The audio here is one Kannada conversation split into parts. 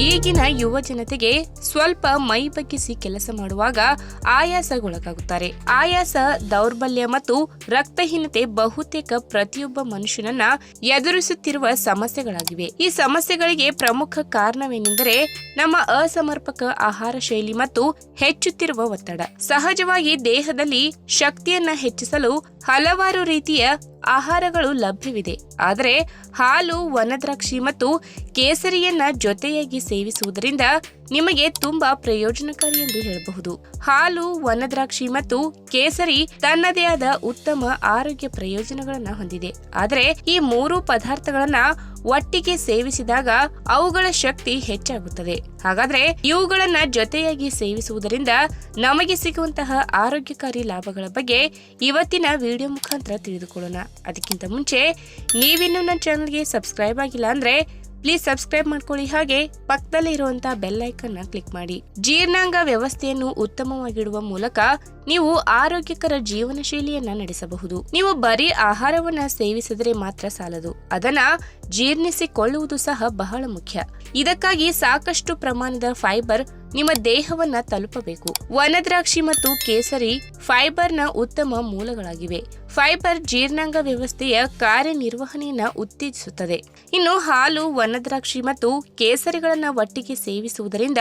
ಇಂದಿನ ಯುವ ಜನತೆಗೆ ಸ್ವಲ್ಪ ಮೈ ಬಗ್ಗಿಸಿ ಕೆಲಸ ಮಾಡುವಾಗ ಆಯಾಸಗೊಳಗಾಗುತ್ತಾರೆ. ಆಯಾಸ, ದೌರ್ಬಲ್ಯ ಮತ್ತು ರಕ್ತಹೀನತೆ ಬಹುತೇಕ ಪ್ರತಿಯೊಬ್ಬ ಮನುಷ್ಯನನ್ನ ಎದುರಿಸುತ್ತಿರುವ ಸಮಸ್ಯೆಗಳಾಗಿವೆ. ಈ ಸಮಸ್ಯೆಗಳಿಗೆ ಪ್ರಮುಖ ಕಾರಣವೇನೆಂದರೆ ನಮ್ಮ ಅಸಮರ್ಪಕ ಆಹಾರ ಶೈಲಿ ಮತ್ತು ಹೆಚ್ಚುತ್ತಿರುವ ಒತ್ತಡ. ಸಹಜವಾಗಿ ದೇಹದಲ್ಲಿ ಶಕ್ತಿಯನ್ನ ಹೆಚ್ಚಿಸಲು ಹಲವಾರು ರೀತಿಯ ಆಹಾರಗಳು ಲಭ್ಯವಿದೆ. ಆದರೆ ಹಾಲು, ವನದ್ರಾಕ್ಷಿ ಮತ್ತು ಕೇಸರಿಯನ್ನ ಜೊತೆಯಾಗಿ ಸೇವಿಸುವುದರಿಂದ ನಿಮಗೆ ತುಂಬಾ ಪ್ರಯೋಜನಕಾರಿ ಎಂದು ಹೇಳಬಹುದು. ಹಾಲು, ವನದ್ರಾಕ್ಷಿ ಮತ್ತು ಕೇಸರಿ ತನ್ನದೇ ಆದ ಉತ್ತಮ ಆರೋಗ್ಯ ಪ್ರಯೋಜನಗಳನ್ನ ಹೊಂದಿದೆ. ಆದರೆ ಈ ಮೂರು ಪದಾರ್ಥಗಳನ್ನ ಒಟ್ಟಿಗೆ ಸೇವಿಸಿದಾಗ ಅವುಗಳ ಶಕ್ತಿ ಹೆಚ್ಚಾಗುತ್ತದೆ. ಹಾಗಾದ್ರೆ ಇವುಗಳನ್ನ ಜೊತೆಯಾಗಿ ಸೇವಿಸುವುದರಿಂದ ನಮಗೆ ಸಿಗುವಂತಹ ಆರೋಗ್ಯಕಾರಿ ಲಾಭಗಳ ಬಗ್ಗೆ ಇವತ್ತಿನ ವಿಡಿಯೋ ಮುಖಾಂತರ ತಿಳಿದುಕೊಳ್ಳೋಣ. ಅದಕ್ಕಿಂತ ಮುಂಚೆ ನೀವಿನ್ನೂ ನನ್ನ ಚಾನಲ್ಗೆ ಸಬ್ಸ್ಕ್ರೈಬ್ ಆಗಿಲ್ಲ ಅಂದ್ರೆ ಪ್ಲೀಸ್ ಸಬ್ಸ್ಕ್ರೈಬ್ ಮಾಡ್ಕೊಳ್ಳಿ. ಹಾಗೆ ಪಕ್ಕದಲ್ಲಿ ಇರುವಂತ ಬೆಲ್ ಕ್ಲಿಕ್ ಮಾಡಿ. ಜೀರ್ಣಾಂಗ ವ್ಯವಸ್ಥೆಯನ್ನು ಉತ್ತಮವಾಗಿಡುವ ಮೂಲಕ ನೀವು ಆರೋಗ್ಯಕರ ಜೀವನ ಶೈಲಿಯನ್ನ ನಡೆಸಬಹುದು. ನೀವು ಬರೀ ಆಹಾರವನ್ನ ಸೇವಿಸಿದರೆ ಮಾತ್ರ ಸಾಲದು. ಅದನ್ನ ಜೀರ್ಣಿಸಿಕೊಳ್ಳುವುದು ಸಹ ಬಹಳ ಮುಖ್ಯ. ಇದಕ್ಕಾಗಿ ಸಾಕಷ್ಟು ಪ್ರಮಾಣದ ಫೈಬರ್ ನಿಮ್ಮ ದೇಹವನ್ನ ತಲುಪಬೇಕು. ವನದ್ರಾಕ್ಷಿ ಮತ್ತು ಕೇಸರಿ ಫೈಬರ್ನ ಉತ್ತಮ ಮೂಲಗಳಾಗಿವೆ. ಫೈಬರ್ ಜೀರ್ಣಾಂಗ ವ್ಯವಸ್ಥೆಯ ಕಾರ್ಯನಿರ್ವಹಣೆಯನ್ನು ಉತ್ತೇಜಿಸುತ್ತದೆ. ಇನ್ನು ಹಾಲು, ವನದ್ರಾಕ್ಷಿ ಮತ್ತು ಕೇಸರಿಗಳನ್ನು ಒಟ್ಟಿಗೆ ಸೇವಿಸುವುದರಿಂದ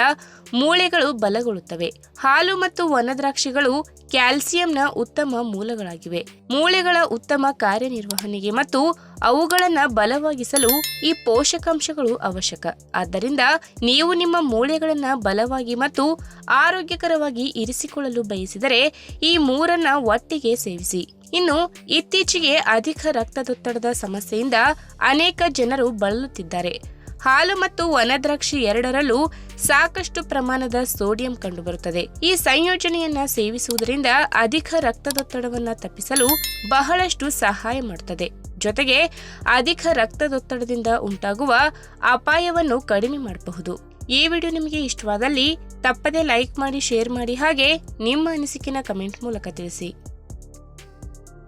ಮೂಳೆಗಳು ಬಲಗೊಳ್ಳುತ್ತವೆ. ಹಾಲು ಮತ್ತು ವನದ್ರಾಕ್ಷಿಗಳು ಕ್ಯಾಲ್ಸಿಯಂನ ಉತ್ತಮ ಮೂಲಗಳಾಗಿವೆ. ಮೂಳೆಗಳ ಉತ್ತಮ ಕಾರ್ಯನಿರ್ವಹಣೆಗೆ ಮತ್ತು ಅವುಗಳನ್ನು ಬಲವಾಗಿಸಲು ಈ ಪೋಷಕಾಂಶಗಳು ಅವಶ್ಯಕ. ಆದ್ದರಿಂದ ನೀವು ನಿಮ್ಮ ಮೂಳೆಗಳನ್ನು ಬಲವಾಗಿ ಮತ್ತು ಆರೋಗ್ಯಕರವಾಗಿ ಇರಿಸಿಕೊಳ್ಳಲು ಬಯಸಿದರೆ ಈ ಮೂರನ್ನ ಒಟ್ಟಿಗೆ ಸೇವಿಸಿ. ಇನ್ನು ಇತ್ತೀಚೆಗೆ ಅಧಿಕ ರಕ್ತದೊತ್ತಡದ ಸಮಸ್ಯೆಯಿಂದ ಅನೇಕ ಜನರು ಬಳಲುತ್ತಿದ್ದಾರೆ. ಹಾಲು ಮತ್ತು ಒಣದ್ರಾಕ್ಷಿ ಎರಡರಲ್ಲೂ ಸಾಕಷ್ಟು ಪ್ರಮಾಣದ ಸೋಡಿಯಂ ಕಂಡುಬರುತ್ತದೆ. ಈ ಸಂಯೋಜನೆಯನ್ನ ಸೇವಿಸುವುದರಿಂದ ಅಧಿಕ ರಕ್ತದೊತ್ತಡವನ್ನು ತಪ್ಪಿಸಲು ಬಹಳಷ್ಟು ಸಹಾಯ ಮಾಡುತ್ತದೆ ಜೊತೆಗೆ ಅಧಿಕ ರಕ್ತದೊತ್ತಡದಿಂದ ಉಂಟಾಗುವ ಅಪಾಯವನ್ನು ಕಡಿಮೆ ಮಾಡಬಹುದು. ಈ ವಿಡಿಯೋ ನಿಮಗೆ ಇಷ್ಟವಾದಲ್ಲಿ ತಪ್ಪದೇ ಲೈಕ್ ಮಾಡಿ, ಶೇರ್ ಮಾಡಿ ಹಾಗೆ ನಿಮ್ಮ ಅನಿಸಿಕೆನ ಕಮೆಂಟ್ ಮೂಲಕ ತಿಳಿಸಿ.